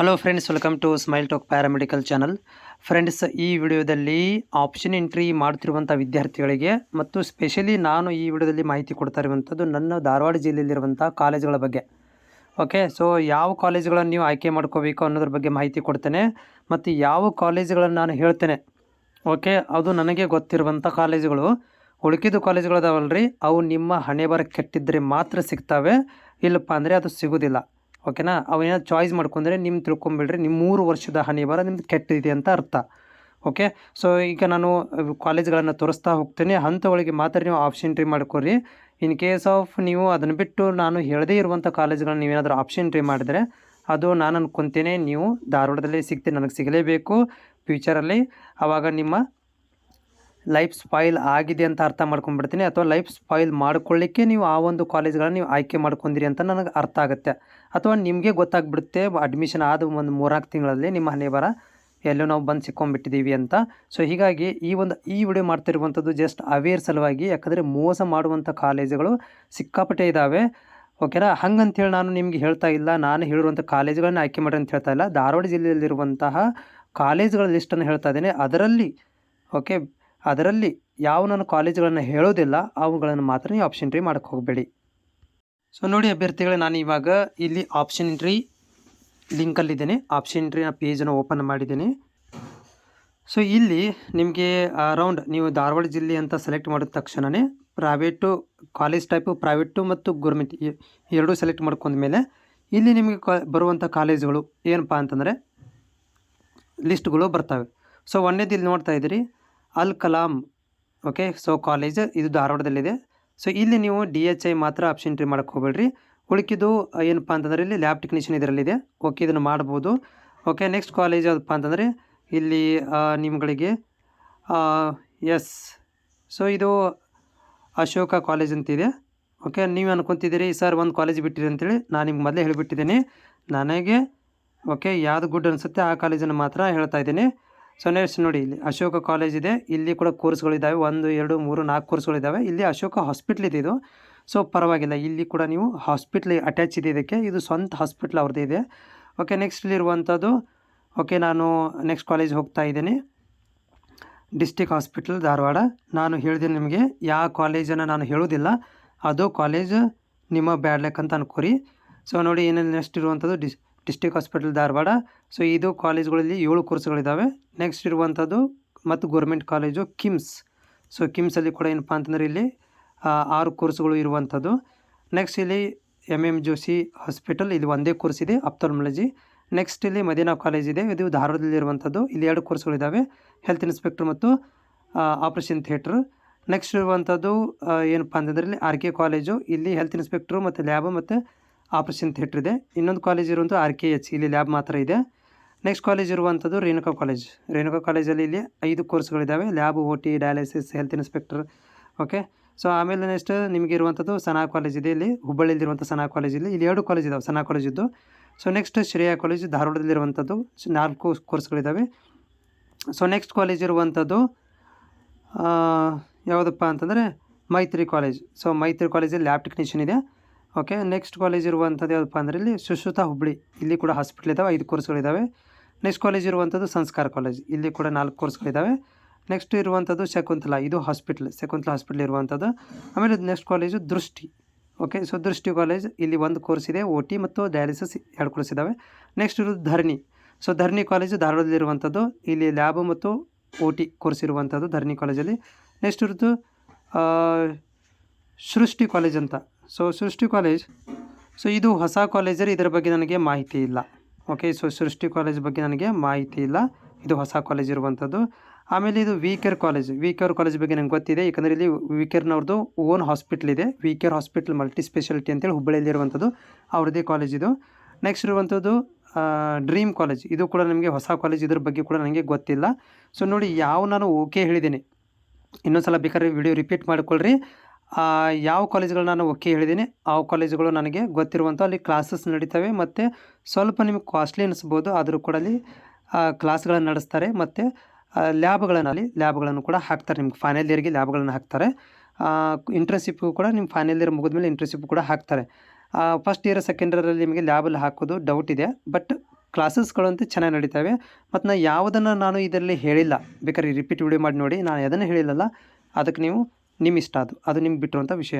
Hello friends welcome to smile talk paramedical channel friends ಈ ವಿಡಿಯೋದಲ್ಲಿ option entry ಮಾಡ್ತಿರುವಂಥ ವಿದ್ಯಾರ್ಥಿಗಳಿಗೆ ಮತ್ತು ಸ್ಪೆಷಲಿ ನಾನು ಈ ವಿಡಿಯೋದಲ್ಲಿ ಮಾಹಿತಿ ಕೊಡ್ತಾ ಇರುವಂಥದ್ದು ನನ್ನ ಧಾರವಾಡ ಜಿಲ್ಲೆಯಲ್ಲಿರುವಂಥ ಕಾಲೇಜುಗಳ ಬಗ್ಗೆ. ಓಕೆ ಸೊ ಯಾವ ಕಾಲೇಜುಗಳನ್ನು ನೀವು ಆಯ್ಕೆ ಮಾಡ್ಕೋಬೇಕು ಅನ್ನೋದ್ರ ಬಗ್ಗೆ ಮಾಹಿತಿ ಕೊಡ್ತೇನೆ ಮತ್ತು ಯಾವ ಕಾಲೇಜುಗಳನ್ನು ನಾನು ಹೇಳ್ತೇನೆ. ಓಕೆ ಅದು ನನಗೆ ಗೊತ್ತಿರುವಂಥ ಕಾಲೇಜುಗಳು. ಉಳುಕಿದ ಕಾಲೇಜುಗಳದಾವಲ್ರಿ, ಅವು ನಿಮ್ಮ ಹಣೆ ಬರ ಕೆಟ್ಟಿದ್ದರೆ ಮಾತ್ರ ಸಿಗ್ತವೆ, ಇಲ್ಲಪ್ಪ ಅಂದರೆ ಅದು ಸಿಗೋದಿಲ್ಲ. ಓಕೆನಾ? ಅವನ್ನ ಚಾಯ್ಸ್ ಮಾಡ್ಕೊಂಡ್ರೆ ನಿಮ್ಮ ತಿಳ್ಕೊಂಬಿಡ್ರಿ ನಿಮ್ಮ ಮೂರು ವರ್ಷದ ಹನಿ ಬರ ನಿಮ್ದು ಕೆಟ್ಟಿದೆ ಅಂತ ಅರ್ಥ. ಓಕೆ? ಸೊ ಈಗ ನಾನು ಕಾಲೇಜ್ಗಳನ್ನು ತೋರಿಸ್ತಾ ಹೋಗ್ತೇನೆ. ಅಂಥವಳಿಗೆ ಮಾತ್ರ ನೀವು ಆಪ್ಷನ್ ಎಂಟ್ರಿ ಮಾಡ್ಕೊರಿ. ಇನ್ ಕೇಸ್ ಆಫ್ ನೀವು ಅದನ್ನು ಬಿಟ್ಟು ನಾನು ಹೇಳದೇ ಇರುವಂಥ ಕಾಲೇಜ್ಗಳನ್ನ ನೀವೇನಾದರೂ ಆಪ್ಷನ್ ಎಂಟ್ರಿ ಮಾಡಿದರೆ, ಅದು ನಾನು ಅನ್ಕೊತೇನೆ, ನೀವು ಧಾರವಾಡದಲ್ಲಿ ಸಿಗ್ತೀನಿ ನನಗೆ ಸಿಗಲೇಬೇಕು. ಫ್ಯೂಚರಲ್ಲಿ ಆವಾಗ ನಿಮ್ಮ ಲೈಫ್ ಸ್ಪಾಯಿಲ್ ಆಗಿದೆ ಅಂತ ಅರ್ಥ ಮಾಡ್ಕೊಂಡ್ಬಿಡ್ತೀನಿ. ಅಥವಾ ಲೈಫ್ ಸ್ಪಾಯಿಲ್ ಮಾಡ್ಕೊಳ್ಳಿಕ್ಕೆ ನೀವು ಆ ಒಂದು ಕಾಲೇಜ್ಗಳನ್ನ ನೀವು ಆಯ್ಕೆ ಮಾಡ್ಕೊಂಡಿರಿ ಅಂತ ನನಗೆ ಅರ್ಥ ಆಗುತ್ತೆ. ಅಥವಾ ನಿಮಗೆ ಗೊತ್ತಾಗ್ಬಿಡುತ್ತೆ, ಅಡ್ಮಿಷನ್ ಆದ ಒಂದು ಮೂರ್ನಾಲ್ಕು ತಿಂಗಳಲ್ಲಿ ನಿಮ್ಮ ಹಣೆ ಬರ ಎಲ್ಲೋ ನಾವು ಬಂದು ಸಿಕ್ಕೊಂಡ್ಬಿಟ್ಟಿದ್ದೀವಿ ಅಂತ. ಸೊ, ಹೀಗಾಗಿ ಈ ಒಂದು, ಈ ವಿಡಿಯೋ ಮಾಡ್ತಿರುವಂಥದ್ದು ಜಸ್ಟ್ ಅವೇರ್ ಸಲುವಾಗಿ. ಯಾಕಂದರೆ ಮೋಸ ಮಾಡುವಂಥ ಕಾಲೇಜುಗಳು ಸಿಕ್ಕಾಪಟ್ಟೆ ಇದ್ದಾವೆ ಓಕೆನಾ? ಹಂಗಂತೇಳಿ ನಾನು ನಿಮಗೆ ಹೇಳ್ತಾ ಇಲ್ಲ. ನಾನು ಹೇಳಿರುವಂಥ ಕಾಲೇಜುಗಳನ್ನ ಆಯ್ಕೆ ಮಾಡಿ ಅಂತ ಹೇಳ್ತಾ ಇಲ್ಲ. ಧಾರವಾಡ ಜಿಲ್ಲೆಯಲ್ಲಿರುವಂತಹ ಕಾಲೇಜುಗಳ ಲಿಸ್ಟನ್ನು ಹೇಳ್ತಾ ಇದ್ದೀನಿ. ಅದರಲ್ಲಿ, ಓಕೆ ಅದರಲ್ಲಿ ಯಾವ ನಾನು ಕಾಲೇಜುಗಳನ್ನು ಹೇಳೋದಿಲ್ಲ, ಅವುಗಳನ್ನು ಮಾತ್ರ ನೀವು ಆಪ್ಷನ್ ಎಂಟ್ರಿ ಮಾಡಕ್ಕೆ ಹೋಗಬೇಡಿ. ಸೊ ನೋಡಿ ಅಭ್ಯರ್ಥಿಗಳೇ, ನಾನು ಇವಾಗ ಇಲ್ಲಿ ಆಪ್ಷನ್ ಎಂಟ್ರಿ ಲಿಂಕಲ್ಲಿದ್ದೇನೆ ಆಪ್ಷನ್ ಎಂಟ್ರಿನ ಪೇಜನ್ನು ಓಪನ್ ಮಾಡಿದ್ದೀನಿ. ಸೊ ಇಲ್ಲಿ ನಿಮಗೆ ಅರೌಂಡ್ ನೀವು ಧಾರವಾಡ ಜಿಲ್ಲೆ ಅಂತ ಸೆಲೆಕ್ಟ್ ಮಾಡಿದ ತಕ್ಷಣವೇ ಪ್ರೈವೇಟು ಕಾಲೇಜ್ ಟೈಪು ಪ್ರೈವೇಟು ಮತ್ತು ಗೌರ್ಮೆಂಟ್ ಎರಡೂ ಸೆಲೆಕ್ಟ್ ಮಾಡ್ಕೊಂಡ ಮೇಲೆ ಇಲ್ಲಿ ನಿಮಗೆ ಕಾ ಬರುವಂಥ ಕಾಲೇಜುಗಳು ಏನಪ್ಪ ಅಂತಂದರೆ ಲಿಸ್ಟ್ಗಳು ಬರ್ತವೆ. ಸೊ ಒಂದೇದು ಇಲ್ಲಿ ನೋಡ್ತಾ ಇದ್ದೀರಿ. ಅಲ್ ಕಲಾಂ ಓಕೆ ಸೊ ಕಾಲೇಜ್ ಇದು ಧಾರವಾಡದಲ್ಲಿದೆ. ಸೊ ಇಲ್ಲಿ ನೀವು ಡಿ ಎಚ್ ಐ ಮಾತ್ರ ಆಪ್ಷನ್ ಎಂಟ್ರಿ ಮಾಡೋಕ್ಕೆ ಹೋಗ್ಬೇಡ್ರಿ. ಉಳಿಕಿದ್ದು ಏನಪ್ಪ ಅಂತಂದರೆ ಇಲ್ಲಿ ಲ್ಯಾಬ್ ಟೆಕ್ನಿಷಿಯನ್ ಇದರಲ್ಲಿದೆ. ಓಕೆ ಇದನ್ನು ಮಾಡ್ಬೋದು. ಓಕೆ ನೆಕ್ಸ್ಟ್ ಕಾಲೇಜ್ ಯಾವುದಪ್ಪ ಅಂತಂದರೆ ಇಲ್ಲಿ ನಿಮ್ಗಳಿಗೆ ಎಸ್ ಸೊ ಇದು ಅಶೋಕ ಕಾಲೇಜ್ ಅಂತಿದೆ. ಓಕೆ ನೀವು ಅನ್ಕೊತಿದ್ದೀರಿ ಸರ್ ಒಂದು ಕಾಲೇಜ್ ಬಿಟ್ಟಿರಿ ಅಂತೇಳಿ ನಾನು ನಿಮ್ಗೆ ಮೊದಲೇ ಹೇಳಿಬಿಟ್ಟಿದ್ದೀನಿ. ನನಗೆ ಓಕೆ ಯಾವುದು ಗುಡ್ ಅನಿಸುತ್ತೆ ಆ ಕಾಲೇಜನ್ನು ಮಾತ್ರ ಹೇಳ್ತಾ ಇದ್ದೀನಿ. ಸೊ ನೆಕ್ಸ್ಟ್ ನೋಡಿ, ಇಲ್ಲಿ ಅಶೋಕ ಕಾಲೇಜ್ ಇದೆ, ಇಲ್ಲಿ ಕೂಡ ಕೋರ್ಸ್ಗಳಿದ್ದಾವೆ ಒಂದು, ಎರಡು, ಮೂರು, ನಾಲ್ಕು ಕೋರ್ಸ್ಗಳಿದ್ದಾವೆ ಇಲ್ಲಿ ಅಶೋಕ ಹಾಸ್ಪಿಟ್ಲ್ ಇದೆ ಇದು. ಸೊ ಪರವಾಗಿಲ್ಲ, ಇಲ್ಲಿ ಕೂಡ ನೀವು ಹಾಸ್ಪಿಟ್ಲ್ ಅಟ್ಯಾಚ್ ಇದೆ ಇದಕ್ಕೆ. ಇದು ಸ್ವಂತ ಹಾಸ್ಪಿಟ್ಲ್ ಅವ್ರದ್ದು ಇದೆ. ಓಕೆ ನೆಕ್ಸ್ಟ್ ಇರುವಂಥದ್ದು ಓಕೆ ನಾನು ನೆಕ್ಸ್ಟ್ ಕಾಲೇಜ್ ಹೋಗ್ತಾ ಇದ್ದೀನಿ. District hospital Dharwad. ನಾನು ಹೇಳಿದ್ದೀನಿ ನಿಮಗೆ, ಯಾವ ಕಾಲೇಜನ್ನು ನಾನು ಹೇಳೋದಿಲ್ಲ. ಅದು ಕಾಲೇಜ್ ನಿಮ್ಮ ಬ್ಯಾಡ್ ಲಕ್ ಅಂತ ಅನ್ಕೋರಿ. ಸೊ ನೋಡಿ ಏನೇನು ನೆಕ್ಸ್ಟ್ ಇರುವಂಥದ್ದು ಡಿಸ್ ಡಿಸ್ಟಿಕ್ ಹಾಸ್ಪಿಟಲ್ ಧಾರವಾಡ. ಸೊ ಇದು ಕಾಲೇಜ್ಗಳಲ್ಲಿ ಏಳು ಕೋರ್ಸ್ಗಳಿದ್ದಾವೆ ನೆಕ್ಸ್ಟ್ ಇರುವಂಥದ್ದು ಮತ್ತು ಗೌರ್ಮೆಂಟ್ ಕಾಲೇಜು ಕಿಮ್ಸ್. ಸೊ ಕಿಮ್ಸಲ್ಲಿ ಕೂಡ ಏನಪ್ಪ ಅಂತಂದರೆ ಇಲ್ಲಿ ಆರು ಕೋರ್ಸ್ಗಳು ಇರುವಂಥದ್ದು. ನೆಕ್ಸ್ಟ್ ಇಲ್ಲಿ ಎಂ ಎಂ ಜೋಶಿ ಹಾಸ್ಪಿಟಲ್ ಇಲ್ಲಿ ಒಂದೇ ಕೋರ್ಸ್ ಇದೆ ಅಪ್ತಲ್ಮಾಲಜಿ ನೆಕ್ಸ್ಟ್ ಇಲ್ಲಿ ಮದೀನಾ ಕಾಲೇಜ್ ಇದೆ, ಇದು ಧಾರವಾಡದಲ್ಲಿರುವಂಥದ್ದು ಇಲ್ಲಿ ಎರಡು ಕೋರ್ಸ್ಗಳಿದ್ದಾವೆ ಹೆಲ್ತ್ ಇನ್ಸ್ಪೆಕ್ಟರ್ ಮತ್ತು ಆಪರೇಷನ್ ಥಿಯೇಟ್ರ್ ನೆಕ್ಸ್ಟ್ ಇರುವಂಥದ್ದು ಏನಪ್ಪ ಅಂತಂದರೆ ಇಲ್ಲಿ ಆರ್ ಕೆ ಕಾಲೇಜು. ಇಲ್ಲಿ ಹೆಲ್ತ್ ಇನ್ಸ್ಪೆಕ್ಟ್ರು ಮತ್ತು ಲ್ಯಾಬ್ ಮತ್ತು ಆಪ್ರೇಷನ್ ಥಿಯೇಟ್ರ್ ಇದೆ ಇನ್ನೊಂದು ಕಾಲೇಜ್ ಇರುವಂಥ ಆರ್ ಕೆ ಎಚ್ ಇಲ್ಲಿ ಲ್ಯಾಬ್ ಮಾತ್ರ ಇದೆ. ನೆಕ್ಸ್ಟ್ ಕಾಲೇಜ್ ಇರುವಂಥದ್ದು ರೇಣುಕಾ ಕಾಲೇಜ್ ರೇಣುಕಾ ಕಾಲೇಜಲ್ಲಿ ಇಲ್ಲಿ ಐದು ಕೋರ್ಸ್ಗಳಿದ್ದಾವೆ lab O T dialysis health inspector okay so ಆಮೇಲೆ ನೆಕ್ಸ್ಟ್ ನಿಮಗೆ ಇರುವಂಥದ್ದು ಸನಾ ಕಾಲೇಜ್ ಇದೆ. ಇಲ್ಲಿ ಹುಬ್ಬಳ್ಳಿಯಲ್ಲಿರುವಂಥ ಸನಾ ಕಾಲೇಜ್ ಇಲ್ಲಿ. ಇಲ್ಲಿ ಎರಡು ಕಾಲೇಜ್ ಇದಾವೆ ಸನಾ ಕಾಲೇಜಿದ್ದು ಸೊ ನೆಕ್ಸ್ಟ್ ಶ್ರೇಯಾ ಕಾಲೇಜ್ ಧಾರವಾಡದಲ್ಲಿರುವಂಥದ್ದು ನಾಲ್ಕು ಕೋರ್ಸ್ಗಳಿದ್ದಾವೆ ಸೊ ನೆಕ್ಸ್ಟ್ ಕಾಲೇಜ್ ಇರುವಂಥದ್ದು ಯಾವುದಪ್ಪ ಅಂತಂದರೆ ಮೈತ್ರಿ ಕಾಲೇಜ್ ಸೊ ಮೈತ್ರಿ ಕಾಲೇಜಲ್ಲಿ ಲ್ಯಾಬ್ ಟೆಕ್ನಿಷಿಯನ್ ಇದೆ. ಓಕೆ ನೆಕ್ಸ್ಟ್ ಕಾಲೇಜ್ ಇರುವಂಥದ್ದು ಯಾವುದಪ್ಪ ಅಂದರೆ ಇಲ್ಲಿ ಸುಶ್ರುತ ಹುಬ್ಳಿ. ಇಲ್ಲಿ ಕೂಡ ಹಾಸ್ಪಿಟ್ಲ್ ಇದ್ದಾವೆ ಐದು ಕೋರ್ಸ್ಗಳಿದ್ದಾವೆ ನೆಕ್ಸ್ಟ್ ಕಾಲೇಜ್ ಇರುವಂಥದ್ದು ಸಂಸ್ಕಾರ ಕಾಲೇಜ್ ಇಲ್ಲಿ ಕೂಡ ನಾಲ್ಕು ಕೋರ್ಸ್ಗಳಿದ್ದಾವೆ ನೆಕ್ಸ್ಟ್ ಇರುವಂಥದ್ದು ಶಕುಂತಲಾ, ಇದು ಹಾಸ್ಪಿಟ್ಲ್ ಶಕುಂತಲಾ ಹಾಸ್ಪಿಟ್ಲ್ ಇರುವಂಥದ್ದು. ಆಮೇಲೆ next college Drishti. Okay so Drishti college ಇಲ್ಲಿ ಒಂದು ಕೋರ್ಸ್ ಇದೆ ಓ ಟಿ ಮತ್ತು ಡಯಾಲಿಸಿಸ್ ಎರಡು ಕೋರ್ಸ್ ಇದ್ದಾವೆ ನೆಕ್ಸ್ಟ್ ಇರೋದು ಧರಣಿ. ಸೊ ಧರಣಿ ಕಾಲೇಜು ಧಾರವಾಡದಲ್ಲಿರುವಂಥದ್ದು ಇಲ್ಲಿ ಲ್ಯಾಬ್ ಮತ್ತು ಓ ಟಿ ಕೋರ್ಸ್ ಇರುವಂಥದ್ದು ಧರಣಿ ಕಾಲೇಜಲ್ಲಿ ನೆಕ್ಸ್ಟ್ ಇರೋದು ಸೃಷ್ಟಿ ಕಾಲೇಜ್ ಅಂತ. ಸೊ ಸೃಷ್ಟಿ ಕಾಲೇಜ್ ಸೊ ಇದು ಹೊಸ ಕಾಲೇಜಲ್ಲಿ ಇದರ ಬಗ್ಗೆ ನನಗೆ ಮಾಹಿತಿ ಇಲ್ಲ. ಓಕೆ ಸೊ ಸೃಷ್ಟಿ ಕಾಲೇಜ್ ಬಗ್ಗೆ ನನಗೆ ಮಾಹಿತಿ ಇಲ್ಲ. ಇದು ಹೊಸ ಕಾಲೇಜ್ ಇರುವಂಥದ್ದು ಆಮೇಲೆ ಇದು V care college V care college ಬಗ್ಗೆ ನಂಗೆ ಗೊತ್ತಿದೆ. ಯಾಕಂದರೆ ಇಲ್ಲಿ ವಿ ಕೇರ್ನವ್ರದ್ದು ಓನ್ ಹಾಸ್ಪಿಟ್ಲ್ ಇದೆ. V care hospital multi specialty ಅಂತೇಳಿ ಹುಬ್ಬಳ್ಳಿಯಲ್ಲಿ ಇರುವಂಥದ್ದು ಅವ್ರದ್ದೇ ಕಾಲೇಜ್ ಇದು. ನೆಕ್ಸ್ಟ್ ಇರುವಂಥದ್ದು ಡ್ರೀಮ್ ಕಾಲೇಜ್ ಇದು ಕೂಡ ನಮಗೆ ಹೊಸ ಕಾಲೇಜ್ ಇದ್ರ ಬಗ್ಗೆ ಕೂಡ ನನಗೆ ಗೊತ್ತಿಲ್ಲ. ಸೊ ನೋಡಿ, ಯಾವ ನಾನು ಓಕೆ ಹೇಳಿದ್ದೀನಿ. ಇನ್ನೊಂದು ಸಲ ಬೇಕಾದ್ರೆ ವಿಡಿಯೋ ರಿಪೀಟ್ ಮಾಡಿಕೊಳ್ಳ್ರಿ ಯಾವ ಕಾಲೇಜ್ಗಳು ನಾನು ಓಕೆ ಹೇಳಿದ್ದೀನಿ, ಆ ಕಾಲೇಜುಗಳು ನನಗೆ ಗೊತ್ತಿರುವಂಥ ಅಲ್ಲಿ ಕ್ಲಾಸಸ್ ನಡೀತವೆ ಮತ್ತು ಸ್ವಲ್ಪ ನಿಮಗೆ ಕಾಸ್ಟ್ಲಿ ಅನಿಸ್ಬೋದು, ಆದರೂ ಕೂಡ ಅಲ್ಲಿ ಕ್ಲಾಸ್ಗಳನ್ನು ನಡೆಸ್ತಾರೆ ಮತ್ತು ಲ್ಯಾಬ್ಗಳನ್ನು ಅಲ್ಲಿ, ಲ್ಯಾಬ್ಗಳನ್ನು ಕೂಡ ಹಾಕ್ತಾರೆ ನಿಮ್ಗೆ ಫೈನಲ್ ಇಯರ್ಗೆ ಲ್ಯಾಬ್ಗಳನ್ನು ಹಾಕ್ತಾರೆ. ಇಂಟರ್ನ್ಶಿಪ್ಗೂ ಕೂಡ ನಿಮ್ಮ ಫೈನಲ್ ಇಯರ್ ಮುಗಿದ್ಮೇಲೆ ಇಂಟರ್ನ್ಶಿಪ್ ಕೂಡ ಹಾಕ್ತಾರೆ. ಫಸ್ಟ್ ಇಯರ್ ಸೆಕೆಂಡ್ ಇಯರಲ್ಲಿ ನಿಮಗೆ ಲ್ಯಾಬಲ್ಲಿ ಹಾಕೋದು ಡೌಟ್ ಇದೆ ಬಟ್ ಕ್ಲಾಸಸ್ಗಳಂತೂ ಚೆನ್ನಾಗಿ ನಡೀತವೆ. ಮತ್ತು ನಾನು ಯಾವುದನ್ನು ನಾನು ಇದರಲ್ಲಿ ಹೇಳಿಲ್ಲ, ಬೇಕಾದ್ರೆ ರಿಪೀಟ್ ವಿಡಿಯೋ ಮಾಡಿ ನೋಡಿ, ನಾನು ಅದನ್ನು ಹೇಳಿಲ್ಲಲ್ಲ, ಅದಕ್ಕೆ ನೀವು ನಿಮ್ಮ ಇಷ್ಟ ಅದು ಅದು ನಿಮ್ಗೆ ಬಿಟ್ಟಿರುವಂಥ ವಿಷಯ.